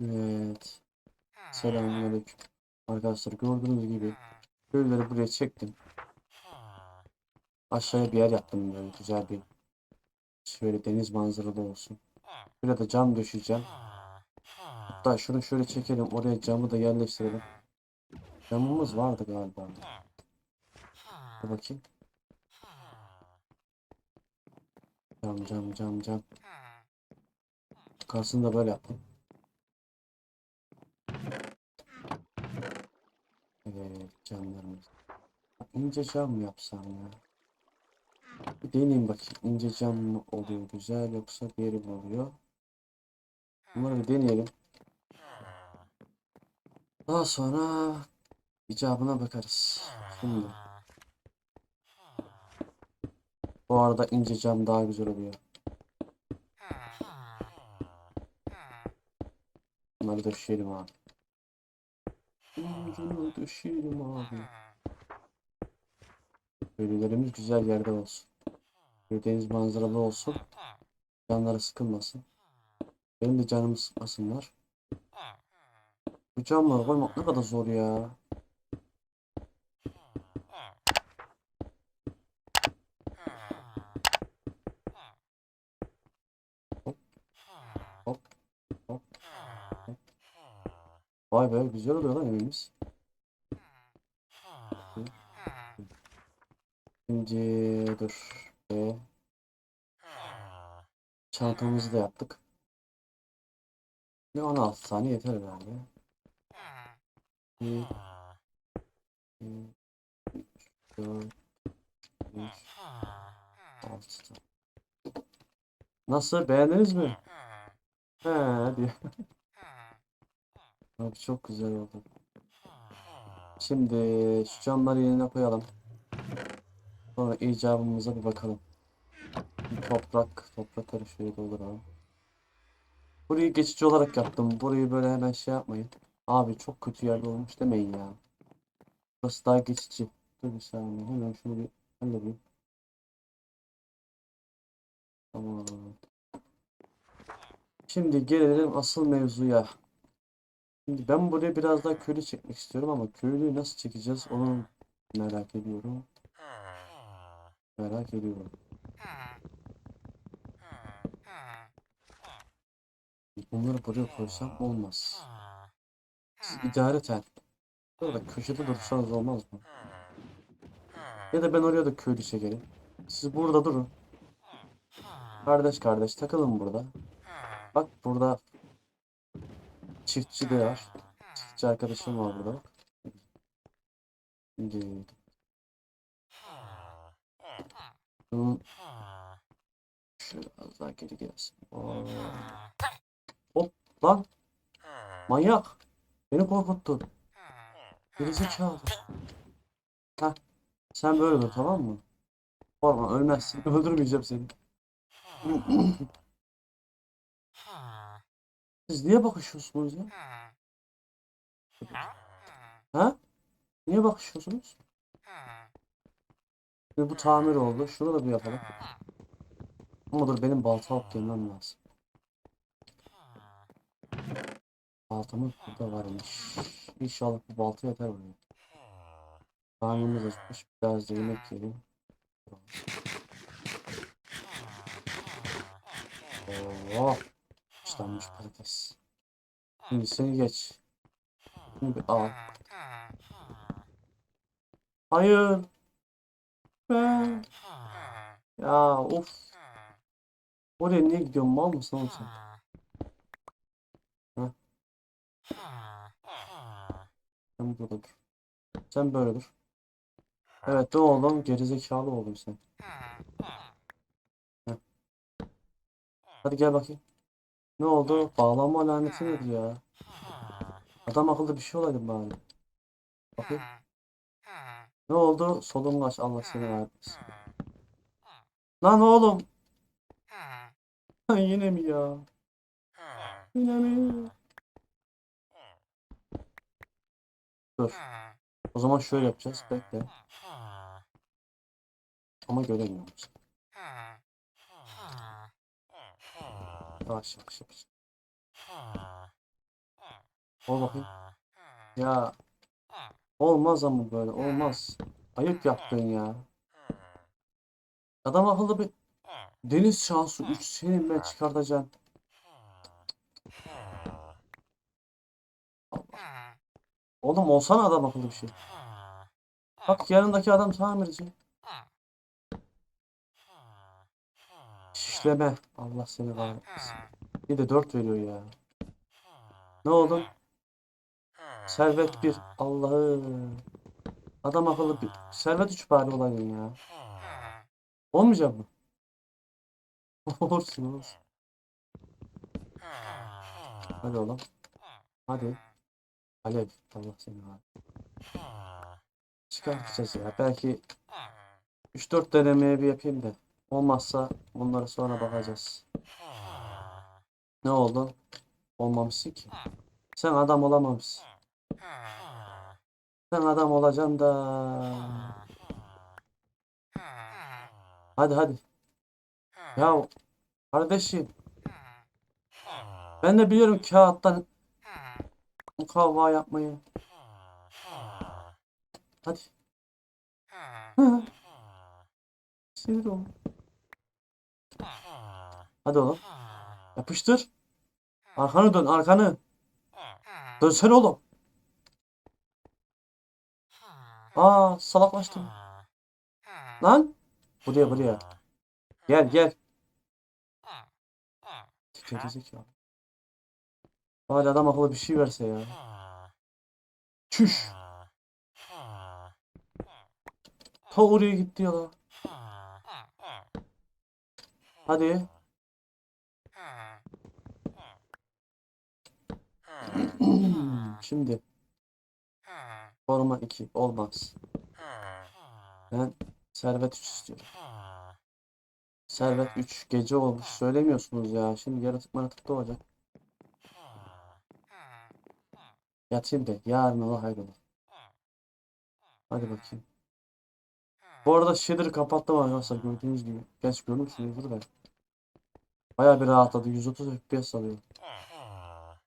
Evet. Selamünaleyküm. Arkadaşlar gördüğünüz gibi köylüleri buraya çektim. Aşağıya bir yer yaptım böyle güzel bir şöyle deniz manzaralı olsun. Buraya da cam döşeyeceğim. Hatta şunu şöyle çekelim. Oraya camı da yerleştirelim. Camımız vardı galiba. Dur bakayım. Cam cam cam cam. Yukarısını da böyle yapalım. Evet camlarımız. İnce cam mı yapsam ya? Bir deneyeyim bakayım. İnce cam mı oluyor güzel yoksa diğeri mi oluyor? Bunları bir deneyelim. Daha sonra icabına bakarız. Şimdi. Bu arada ince cam daha güzel oluyor. Bunları döşeyelim abi. Bunları döşeyelim abi. Köylülerimiz güzel yerde olsun. Böyle deniz manzaralı olsun. Canları sıkılmasın. Benim de canımı sıkmasınlar. Bu camları koymak ne kadar zor ya. Hop. Hop. Hop. Hop. Vay be güzel oluyor lan evimiz. Şimdi dur. Ve çantamızı da yaptık. Ne 16 saniye yeter herhalde. 2 3 4 5 6 Nasıl beğendiniz mi? He diyor. Abi çok güzel oldu. Şimdi şu camları yerine koyalım. Sonra icabımıza bir bakalım. Bir toprak, toprakları şöyle dolduralım. Burayı geçici olarak yaptım. Burayı böyle hemen şey yapmayın. Abi çok kötü yerde olmuş demeyin ya. Burası daha geçici. Dur bir saniye. Hemen şunu bir halledeyim. Tamam. Şimdi gelelim asıl mevzuya. Şimdi ben buraya biraz daha köylü çekmek istiyorum ama köylüyü nasıl çekeceğiz onu merak ediyorum. Merak ediyorum. Bunları buraya koysam olmaz. Siz idareten burada köşede dursanız olmaz mı? Ya da ben oraya da köylü çekerim. Siz burada durun. Kardeş kardeş takılın burada. Bak burada çiftçi de var. Çiftçi arkadaşım var burada. Şimdi bunun şöyle az daha geri gelsin. Oo. Hop lan manyak. Beni korkuttun. Gerizekalı. Heh. Sen böyle dur tamam mı? Korkma ölmezsin. Öldürmeyeceğim seni. Siz niye bakışıyorsunuz ya? Ha? Niye bakışıyorsunuz? Şimdi bu tamir oldu. Şunu da bir yapalım. Ama dur benim balta alıp gelmem lazım. Baltamız burada varmış. İnşallah bu balta yeter buraya. Karnımız acıkmış. Biraz da yemek yiyelim. Oo. İşlenmiş patates. Şimdi seni geç. Şimdi bir al. Hayır. Ben. Ya of. Oraya niye gidiyorsun? Mal mısın oğlum sen? Sen burada dur. Sen böyle dur. Evet ne oğlum? Gerizekalı oldun sen. Heh. Hadi gel bakayım. Ne oldu? Bağlanma laneti nedir ya? Adam akıllı bir şey olaydı bari. Bakayım. Ne oldu? Solungaç Allah seni vermesin. Lan oğlum. Yine mi ya? Yine mi? Dur. O zaman şöyle yapacağız. Bekle. Ama göremiyorum. Yavaş yavaş yavaş. Ol bakayım. Ya olmaz ama böyle olmaz. Ayıp yaptın ya. Adam akıllı bir deniz şansı 3 senin ben çıkartacağım. Oğlum olsana adam akıllı bir şey. Bak yanındaki adam tamirci. Şişleme. Allah seni kahretmesin. Bir de 4 veriyor ya. Ne oldu? Servet 1. Allah'ım. Adam akıllı bir. Servet 3 bari olayım ya. Olmayacak mı? Olursun olursun. Hadi oğlum. Hadi. Alev. Allah seni kahretmesin. Çıkartacağız ya. Belki 3-4 denemeye bir yapayım da. Olmazsa bunlara sonra bakacağız. Ne oldu? Olmamışsın ki. Sen adam olamamışsın. Sen adam olacaksın da. Hadi hadi. Ya kardeşim ben de biliyorum kağıttan mukavva yapmayı. Hadi. Hı, Sinir ol. Hadi oğlum. Yapıştır. Arkanı dön arkanı. Dönsene oğlum. Aa salaklaştım. Lan. Buraya buraya. Gel gel. Gerizekalı. Bari adam akıllı bir şey verse ya. Çüş. Ta oraya gitti ya la. Hadi. Şimdi forma 2 olmaz. Ben servet 3 istiyorum. Servet 3 gece olmuş söylemiyorsunuz ya. Şimdi yaratık maratık da olacak. Yatayım da yarın ola hayrola. Hadi bakayım. Bu arada shader'ı kapattım arkadaşlar gördüğünüz gibi. Geç görmüşsünüzdür de. Bayağı bir rahatladı. 130 FPS alıyor.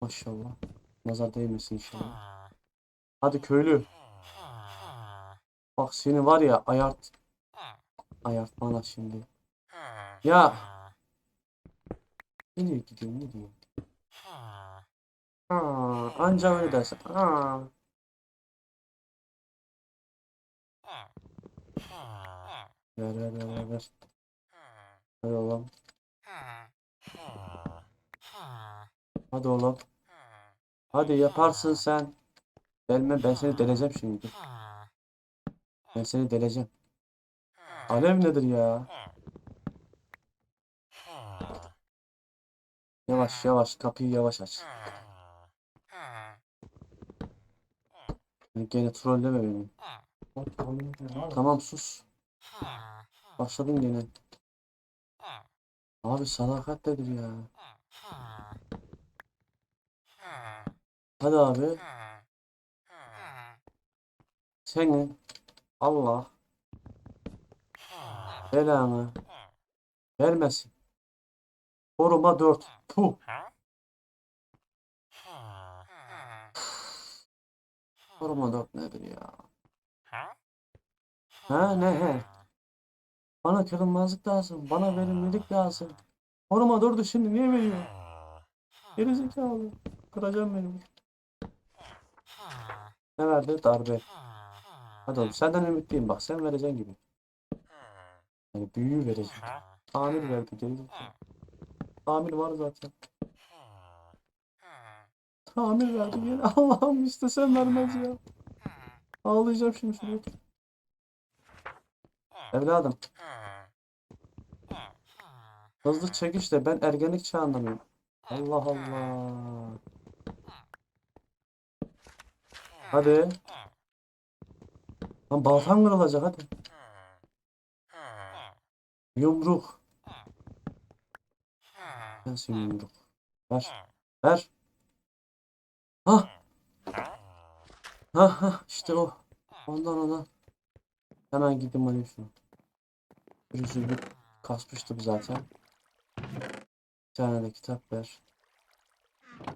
Maşallah. Nazar değmesin inşallah. Hadi köylü. Bak seni var ya ayart. Ayartmana şimdi. Ya. Nereye gidiyorsun ne diyor? Aa, anca öyle dersin. Aa. Ver ver ver ver. Hadi oğlum. Hadi oğlum. Hadi yaparsın sen. Gelme ben seni deleceğim şimdi. Ben seni deleceğim. Alev nedir ya? Yavaş yavaş kapıyı yavaş aç. Gene trolleme beni. Tamam sus. Başladın gene. Abi sadakat nedir ya? Hadi abi. Senin Allah belanı vermesin. Koruma 4. Puh. Koruma 4 nedir ya? Ha ne he? Bana kırılmazlık lazım. Bana verimlilik lazım. Koruma 4'ü şimdi niye veriyor? Gerizekalı. Kıracağım beni. Ne verdi? Darbe. Hadi oğlum senden ümitliyim bak sen vereceksin gibi. Yani büyüğü vereceksin. Tamir verdi gerizekalı. Tamir var zaten. Tamir verdi gene. Allah'ım istesem vermez ya. Ağlayacağım şimdi şuraya. Evladım. Hızlı çekiş de ben ergenlik çağında mıyım? Allah Allah. Hadi. Lan baltam kırılacak hadi. Yumruk. Nasıl yumruk? Ver. Ver. Ha. Ha ha işte o. Ondan ona. Hemen gidip alayım şunu. Bir üzüldük. Kasmıştım zaten. Bir tane de kitap ver.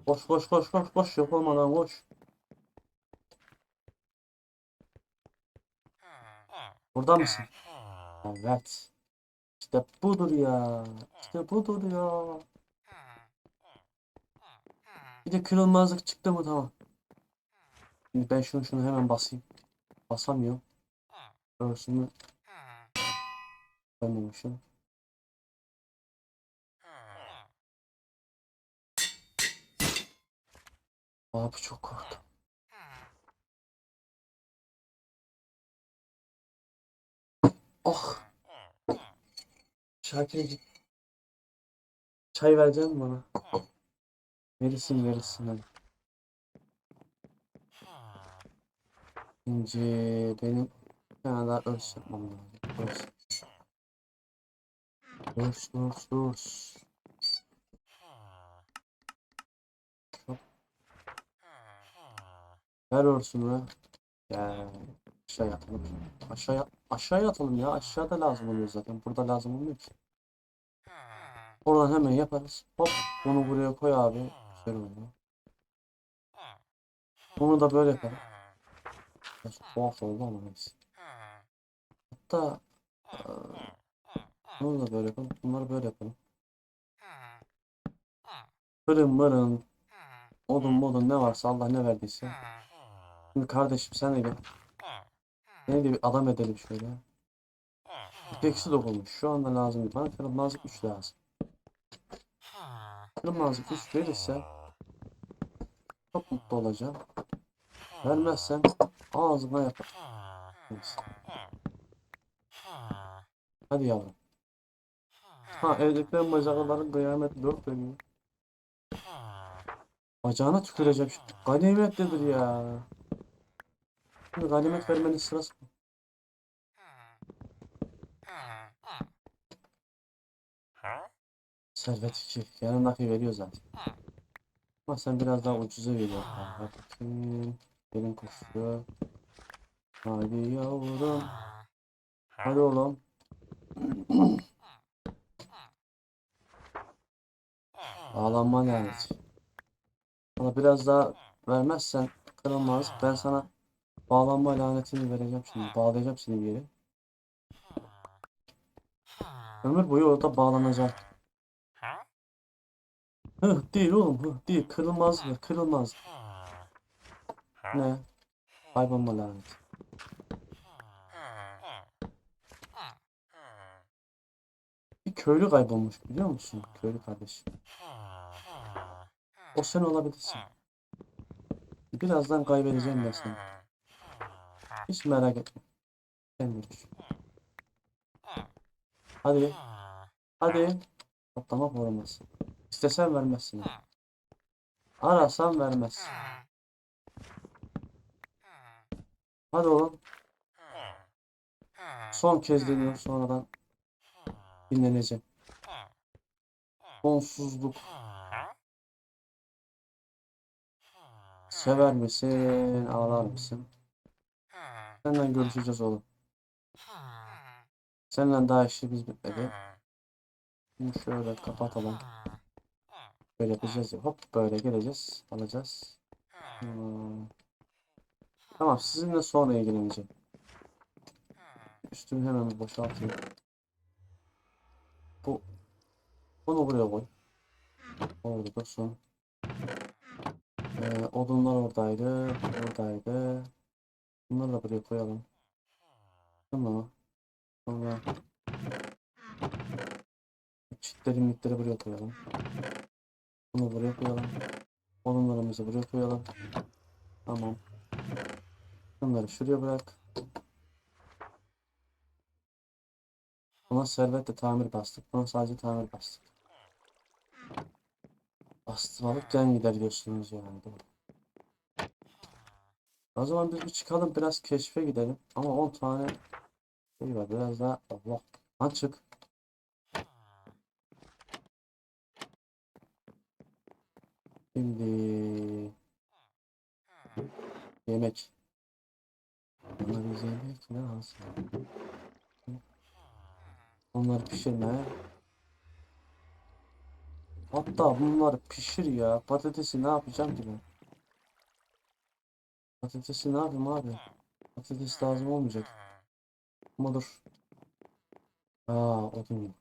Koş koş koş koş koş yapamadan koş. Burada mısın? Evet. İşte budur ya. İşte budur ya. Bir de kırılmazlık çıktı mı tamam. Şimdi ben şunu şunu hemen basayım. Basamıyorum. Görsünü koymamışım. Abi çok korktum. Oh. Şakir'cik. Çay verecek misin bana? Verirsin verirsin hadi. Şimdi benim bir tane daha örs yapmam lazım. Örs. Örs, örs, örs. Ver örsünü. Gel. Aşağı atalım. Aşağıya, aşağıya atalım ya. Aşağıda lazım oluyor zaten. Burada lazım olmuyor ki. Oradan hemen yaparız. Hop. Bunu buraya koy abi. Güzel oldu. Bunu da böyle yaparım. Biraz tuhaf oldu ama neyse. Hatta bunu da böyle yapalım. Bunları böyle yapalım. Fırın mırın. Odun modun ne varsa Allah ne verdiyse. Şimdi kardeşim sen de gel. De bir adam edelim şöyle. İpeksi dokunmuş. Şu anda lazım. Bana kırılmazlık 3 lazım. Kırılmazlık 3 verirse çok mutlu olacağım. Vermezsem ağzıma yapar. Hadi yavrum. Ha evdekilerin bacakların kıyameti dört dönüyor. Bacağına tüküreceğim şimdi. Ganimetlidir ya. Ganimet vermenin sırası mı? Servet 2. Yanındaki veriyor zaten. Ama sen biraz daha ucuza veriyor. Ha, Bakayım. Benim koşuyor. Hadi yavrum. Hadi oğlum. Ağlanma lanet. Bana biraz daha vermezsen kırılmaz. Ben sana bağlanma lanetini vereceğim şimdi. Bağlayacağım seni bir yere. Ömür boyu orada bağlanacak. Hıh değil oğlum hıh değil. Kırılmaz mı? Kırılmaz. Ne? Kaybolma laneti. Bir köylü kaybolmuş biliyor musun? Köylü kardeş. O sen olabilirsin. Birazdan kaybedeceğim ben seni. Hiç merak etme. Görürsün. Hadi. Hadi. Atlama forması. İstesen vermezsin. Arasan vermezsin. Hadi oğlum. Son kez deniyorum sonradan dinleneceğim. Sonsuzluk. Sever misin? Ağlar mısın? Senden görüşeceğiz oğlum. Seninle daha işimiz bitmedi. Bunu şöyle kapatalım. Böyle yapacağız ya. Hop böyle geleceğiz. Alacağız. Hmm. Tamam sizinle sonra ilgileneceğim. Üstümü hemen boşaltayım. Bu bunu buraya koy. Orada dursun. Ee, odunlar oradaydı. Buradaydı. Bunları da buraya koyalım. Tamam. Sonra çitleri mitleri buraya koyalım. Bunu buraya koyalım. Odunlarımızı buraya koyalım. Tamam. Bunları şuraya bırak. Buna servetle tamir bastık. Buna sadece tamir bastık. Bastırmalık can gider diyorsunuz yani. Doğru. O zaman biz bir çıkalım biraz keşfe gidelim. Ama 10 tane şey var. Biraz daha Allah. Açık. Şimdi yemek. Bana bir yemek lazım. Onları pişirme. Hatta bunları pişir ya. Patatesi ne yapacağım ki ben? Patatesi ne yapayım abi? Patates lazım olmayacak. Ama dur. Aa odun yok.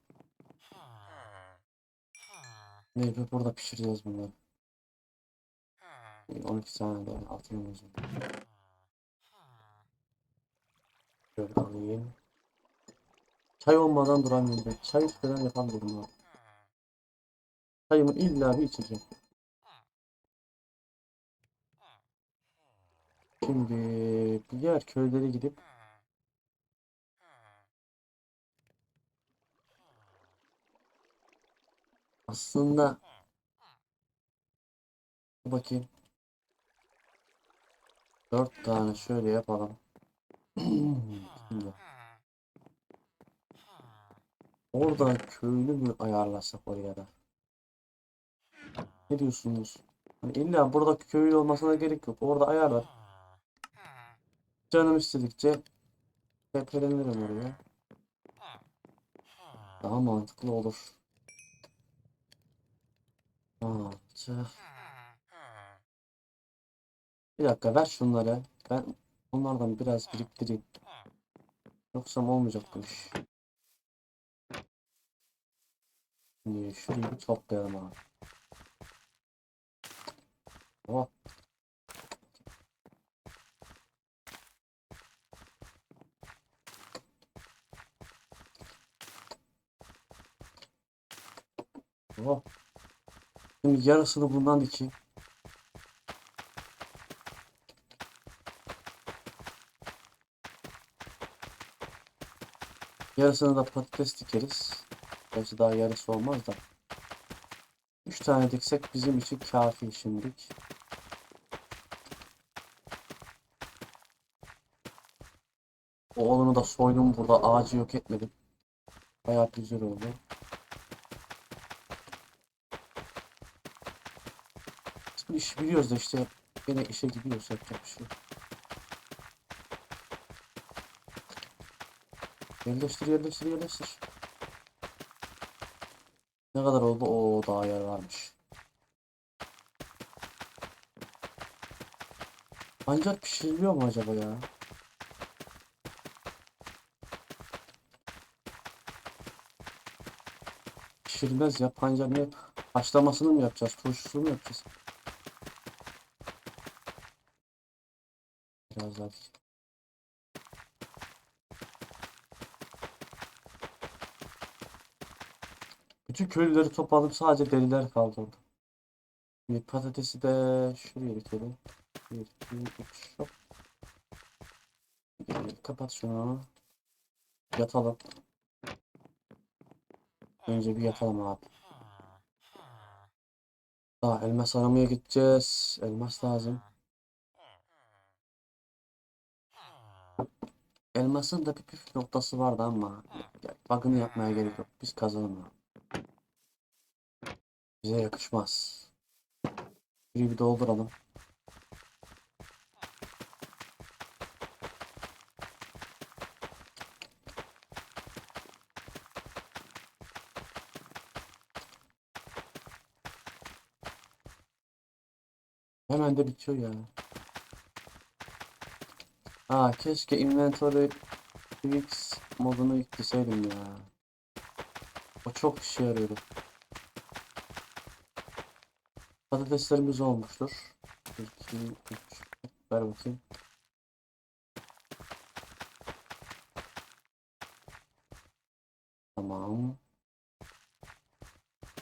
Neyse burada pişireceğiz bunları. Bir 12 tane de atayım o zaman. Şöyle alayım. Çay olmadan duramıyorum ben. Çay içmeden yapamıyorum abi. Çayımı illa bir içeceğim. Şimdi diğer köylere gidip aslında bakayım. Dört tane şöyle yapalım. Şimdi. Oradan köylü mü ayarlasak oraya da? Ne diyorsunuz? Hani illa burada köylü olmasına gerek yok. Orada ayarlar. Canım istedikçe tepelenirim oraya. Daha mantıklı olur. Tüh. Bir dakika ver şunları. Ben onlardan biraz biriktireyim. Yoksa olmayacak bu iş. Şimdi şurayı bir toplayalım abi. Oh. Oh. Şimdi yarısını bundan dikeyim. Yarısını da patates dikeriz. Gerçi daha yarısı olmaz da. 3 tane diksek bizim için kafi şimdilik. Oğlunu da soydum burada ağacı yok etmedim. Bayağı güzel oldu. İşi biliyoruz da işte yine işe gidiyoruz yapacak bir şey. Yerleştir yerleştir yerleştir. Ne kadar oldu? Oo daha yer varmış. Ancak pişiriliyor mu acaba ya? Pişirilmez ya pancar ne? Haşlamasını mı yapacağız? Turşusunu mu yapacağız? Biraz daha. Bütün köylüleri topladım sadece deliler kaldı orada. Şimdi patatesi de şuraya bitirelim. 1, 2, 3, hop. Kapat şunu. Yatalım. Önce bir yatalım abi. Daha elmas aramaya gideceğiz. Elmas lazım. Elmasın da bir püf noktası vardı ama ya, bug'ını yapmaya gerek yok. Biz kazanalım. abi. Bize yakışmaz. Şurayı bir dolduralım. Hemen de bitiyor ya. Aa keşke inventory fix modunu yükleseydim ya. O çok işe yarıyordu. Patateslerimiz olmuştur. 1, 2, 3. Ver bakayım. Tamam.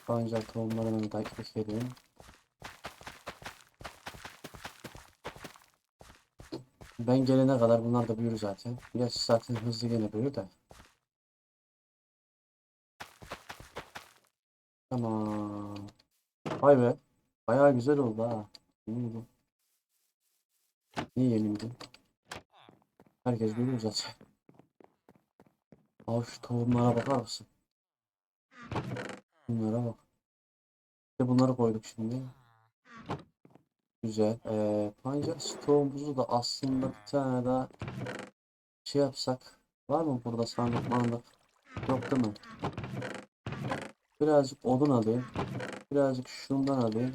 Pancar tohumlarını da ekelim. Ben gelene kadar bunlar da büyür zaten. Gerçi zaten hızlı gene büyür de. Tamam. Vay be. Bayağı güzel oldu ha. İyiydi. İyi yenildi. Herkes biliyor zaten. Abi şu tohumlara bakar mısın? Bunlara bak. İşte bunları koyduk şimdi. Güzel. Ee, pancar stoğumuzu da aslında bir tane daha şey yapsak. Var mı burada sandık mandık? Yok değil mi? Birazcık odun alayım. Birazcık şundan alayım.